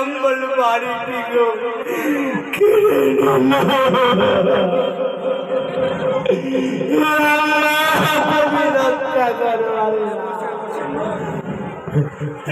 করো আল্লাহ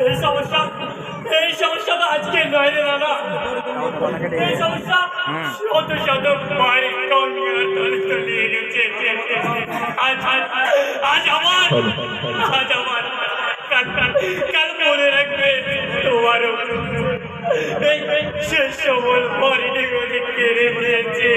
এই সমস্যা এই সমস্যা তো আজকে নয় রে দাদা। এই সমস্যা শত শত বাড়ি কমিয়ে তলে তলিয়ে গেছে আজ আজ আজ আমার আজ আমার। কাল মনে রাখবে তোমারও। এই শেষ সবল বাড়িটি ওদের কেড়ে নিয়েছে?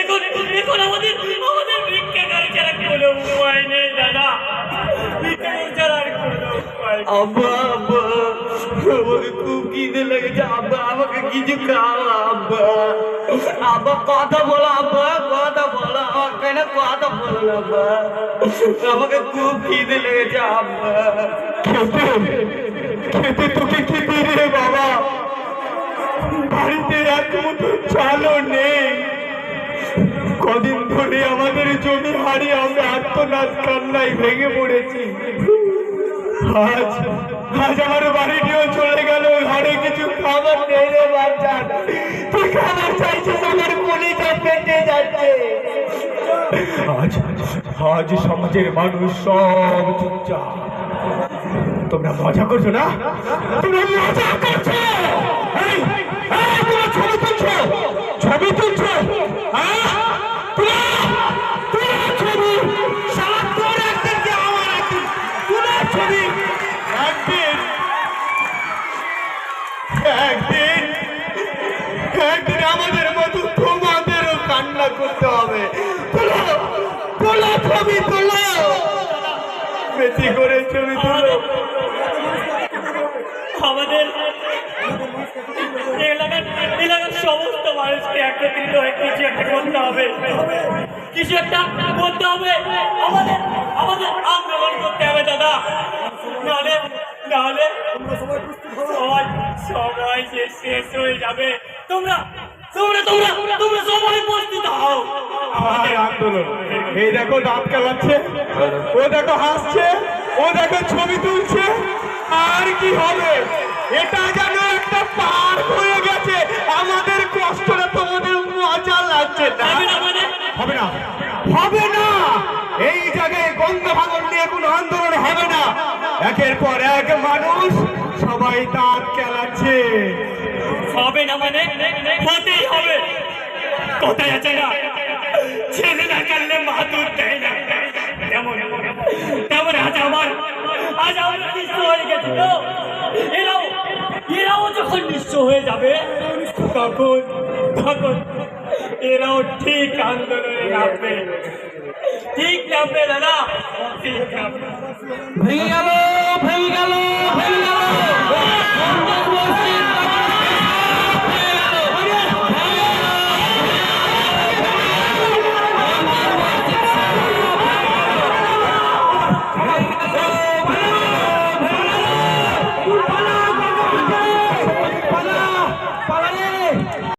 এখন এখন আমাদের আমাদের ভিক্ষা ছাড়া কোনো উপায় নেই দাদা। ছাড়া আর কোনো উপায়। আব্বা আব্বা আমাকে খুব খিদে লেগেছে। আব্বা আমাকে কিছু খাও আব্বা। আব্বা কথা বলো আব্বা কথা বলো আমার কেন কথা বলো না, আব্বা? আমাকে খুব খিদে লেগেছে আব্বা। খেতে খেতে তোকে খেতে রে বাবা? এক চালও নেই। কদিন ধরে আমাদের জমি হারিয়ে আমরা আত্মনাদ কান্নায় ভেঙে পড়েছি। আজ আজ আমার বাড়িটিও চলে গেল ঘরে কিছু খাবার নেই রে বাচ্চা তুই খাবার চাইছিস, আমার কলিজা পেটে যাচ্ছে। আজ আজ সমাজের মানুষ সব চুপচাপ। তোমরা মজা করছ না? তোমরা মজা করছ? তুলছো, ছবি তুলছো। আমাদের মতো তোমাদেরও কান্না করতে হবে। তোলো ছবি তোলো। বেশি করে ছবি তোলো। আমাদের এলাকার এলাকার সমস্ত মানুষকে একত্রিত হয়ে কিছু একটা করতে হবে। কিছু একটা করতে হবে। আমাদের আমাদের আন্দোলন করতে হবে, দাদা। নাহলে নাহলে সবাই সবাই যে শেষ হয়ে যাবে। তোমরা তোমরা তোমরা তোমরা সবাই উপস্থিত হও। আন্দোলন। এই দেখো দাঁত কালাচ্ছে, ও দেখো হাসছে, ও দেখো ছবি তুলছে আর কি হবে? এটা যেন একটা পার হয়ে গেছে। আমাদের কষ্টটা তোমাদের মজা লাগছে না? হবে না হবে না। এই জায়গায় গঙ্গা ভাঙন নিয়ে কোনো আন্দোলন হবে না। একের পর এক মানুষ সবাই দাঁত খেলাচ্ছে। হবে না মানে? হতেই হবে? কোথায় আছে না? ছেলে না কাললে মাতুর দেয় না। তেমন তেমন। আজ আমার আজ আমরা এরাও এরাও যখন নিঃস্ব হয়ে যাবে, তখন তখন এরাও ঠিক আন্দোলনে নামবে। ঠিক নামবে, দাদা। ঠিক নামবে।